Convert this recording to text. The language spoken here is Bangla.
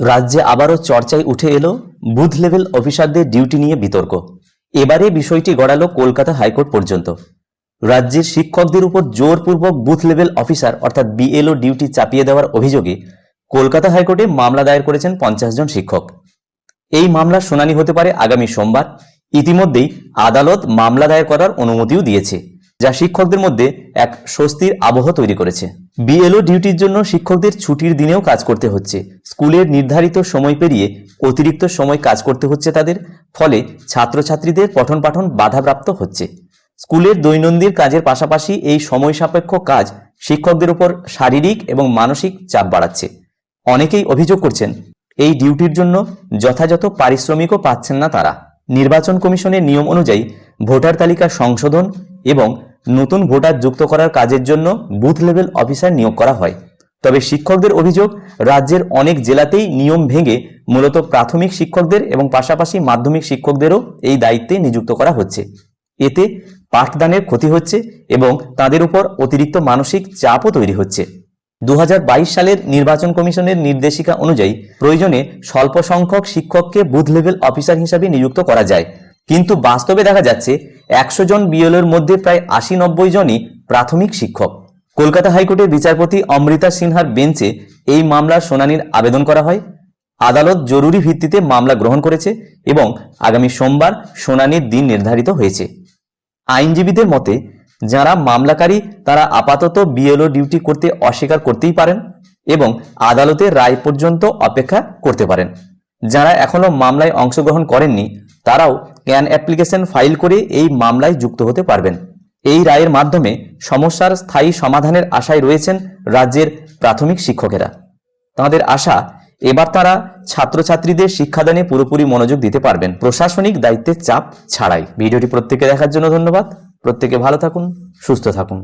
রাজ্যে আবারও চর্চায় উঠে এলো বুথ লেভেল অফিসারদের ডিউটি নিয়ে বিতর্ক। এবারে বিষয়টি গড়ালো কলকাতা হাইকোর্ট পর্যন্ত। রাজ্যের শিক্ষকদের উপর জোরপূর্বক বুথ লেভেল অফিসার অর্থাৎ বিএলও ডিউটি চাপিয়ে দেওয়ার অভিযোগে কলকাতা হাইকোর্টে মামলা দায়ের করেছেন পঞ্চাশ জন শিক্ষক। এই মামলার শুনানি হতে পারে আগামী সোমবার। ইতিমধ্যেই আদালত মামলা দায়ের করার অনুমতিও দিয়েছে। যা শিক্ষকদের মধ্যে এক স্বস্তির আবহ তৈরি করেছে। বিএলও ডিউটির জন্য শিক্ষকদের ছুটির দিনেও কাজ করতে হচ্ছে। স্কুলের নির্ধারিত সময় পেরিয়ে অতিরিক্ত সময় কাজ করতে হচ্ছে তাদের, ফলে ছাত্রছাত্রীদের পঠন পাঠন বাধাপ্রাপ্ত হচ্ছে। স্কুলের দৈনন্দিন কাজের পাশাপাশি এই সময় সাপেক্ষ কাজ শিক্ষকদের উপর শারীরিক এবং মানসিক চাপ বাড়াচ্ছে। অনেকেই অভিযোগ করছেন, এই ডিউটির জন্য যথাযথ পারিশ্রমিকও পাচ্ছেন না তারা। নির্বাচন কমিশনের নিয়ম অনুযায়ী ভোটার তালিকা সংশোধন এবং নতুন ভোটার যুক্ত করার কাজের জন্য বুথ লেভেল অফিসার নিয়োগ করা হয়। তবে শিক্ষকদের অভিযোগ, রাজ্যের অনেক জেলাতেই নিয়ম ভেঙে মূলত প্রাথমিক শিক্ষকদের এবং পাশাপাশি মাধ্যমিক শিক্ষকদেরও এই দায়িত্বে নিযুক্ত করা হচ্ছে। এতে পাঠদানের ক্ষতি হচ্ছে এবং তাদের উপর অতিরিক্ত মানসিক চাপও তৈরি হচ্ছে। দু হাজার বাইশ সালের নির্বাচন কমিশনের নির্দেশিকা অনুযায়ী প্রয়োজনে স্বল্প সংখ্যক শিক্ষককে বুথ লেভেল অফিসার হিসাবে নিযুক্ত করা যায়। কিন্তু বাস্তবে দেখা যাচ্ছে একশো জন বিএলওর মধ্যে প্রায় আশি নব্বই জনই প্রাথমিক শিক্ষক। কলকাতা হাইকোর্টের বিচারপতি অমৃতা সিনহার বেঞ্চে এই মামলার শুনানির আবেদন করা হয়। আদালত জরুরি ভিত্তিতে মামলা গ্রহণ করেছে এবং আগামী সোমবার শুনানির দিন নির্ধারিত হয়েছে। আইনজীবীদের মতে, যারা মামলাকারী, তারা আপাতত বিএলও ডিউটি করতে অস্বীকার করতেই পারেন এবং আদালতের রায় পর্যন্ত অপেক্ষা করতে পারেন। যারা এখনও মামলায় অংশগ্রহণ করেননি, তারাও ক্যান অ্যাপ্লিকেশন ফাইল করে এই মামলায় যুক্ত হতে পারবেন। এই রায়ের মাধ্যমে সমস্যার স্থায়ী সমাধানের আশায় রয়েছেন রাজ্যের প্রাথমিক শিক্ষকেরা। তাঁদের আশা, এবার তারা ছাত্রছাত্রীদের শিক্ষাদানে পুরোপুরি মনোযোগ দিতে পারবেন। প্রশাসনিক দায়িত্বের চাপ ছাড়াই। ভিডিওটি প্রত্যেকে দেখার জন্য ধন্যবাদ। প্রত্যেকে ভালো থাকুন, সুস্থ থাকুন।